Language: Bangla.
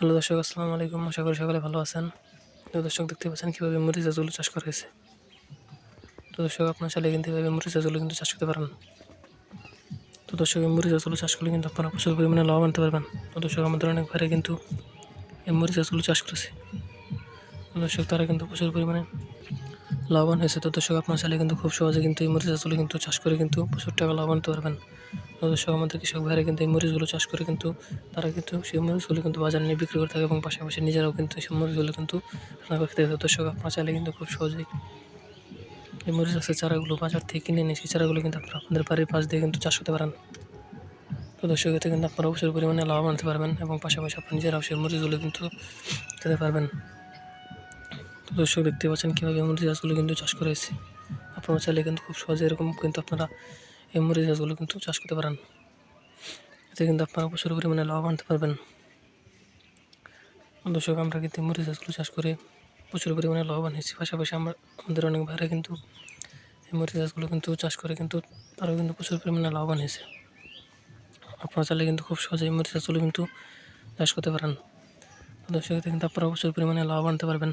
হ্যালো দর্শক, আসসালামু আলাইকুম। আশা করি সকালে ভালো আছেন। তো দর্শক, দেখতে পাচ্ছেন কীভাবে মরিচ গাছগুলো চাষ করা হয়েছে। তো দর্শক, আপনার চাইলে কিন্তু এভাবে মরিচ গাছগুলো কিন্তু চাষ করতে পারেন। তো দর্শক, এই মরিচ গাছগুলো চাষ করলে কিন্তু আপনারা প্রচুর পরিমাণে লাভ আনতে পারবেন। তো দর্শক, আমাদের অনেক ভাইরা কিন্তু এই মরিচ গাছগুলো চাষ করেছে। তো দর্শক, তারা কিন্তু প্রচুর পরিমাণে লাভবান হয়েছে, তো দর্শক আপনার চাইলে কিন্তু খুব সহজে কিন্তু এই মরিচ কিন্তু চাষ করে কিন্তু প্রচুর টাকা লাভবান হতে পারবেন। দর্শক, আমাদের কৃষক ভাইরা কিন্তু এই মরিচগুলো চাষ করে কিন্তু তারা কিন্তু সেই মরিচগুলো কিন্তু বাজারে নিয়ে বিক্রি করে থাকে এবং পাশাপাশি নিজেরাও কিন্তু সেই মরিচগুলো কিন্তু রান্না করে খেতে থাকে। দর্শক, আপনার চাইলে কিন্তু খুব সহজেই এই মরিচ গাছের চারাগুলো বাজার থেকে কিনে নিয়ে সেই চারাগুলো কিন্তু আপনারা আপনাদের বাড়ির পাশ দিয়ে কিন্তু চাষ করতে পারেন। তো দর্শক, এতে কিন্তু আপনারা প্রচুর পরিমাণে লাভবান হতে পারবেন এবং পাশাপাশি আপনি নিজেরাও সেই মরিচগুলো কিন্তু খেতে পারবেন। তো দর্শক দেখতে পাচ্ছেন কীভাবে মরিচ গাছগুলো কিন্তু চাষ করা হয়েছে। আপনারা চাইলে কিন্তু খুব সহজে এরকম কিন্তু আপনারা এই মরিচ গাছগুলো কিন্তু চাষ করতে পারেন। এতে কিন্তু আপনারা প্রচুর পরিমাণে লাভ আনতে পারবেন। দর্শক, আমরা কিন্তু এই মরিচ গাছগুলো চাষ করে প্রচুর পরিমাণে লাভবান হয়েছি পাশাপাশি আমরা, আমাদের অনেক ভাইরা কিন্তু এই মরিচ গাছগুলো কিন্তু চাষ করে কিন্তু তারাও কিন্তু প্রচুর পরিমাণে লাভবান হয়েছে আপনারা চাইলে কিন্তু খুব সহজে এই মরিচ গাছগুলো কিন্তু চাষ করতে পারেন। দর্শক কিন্তু আপনারা প্রচুর পরিমাণে লাভ আনতে পারবেন।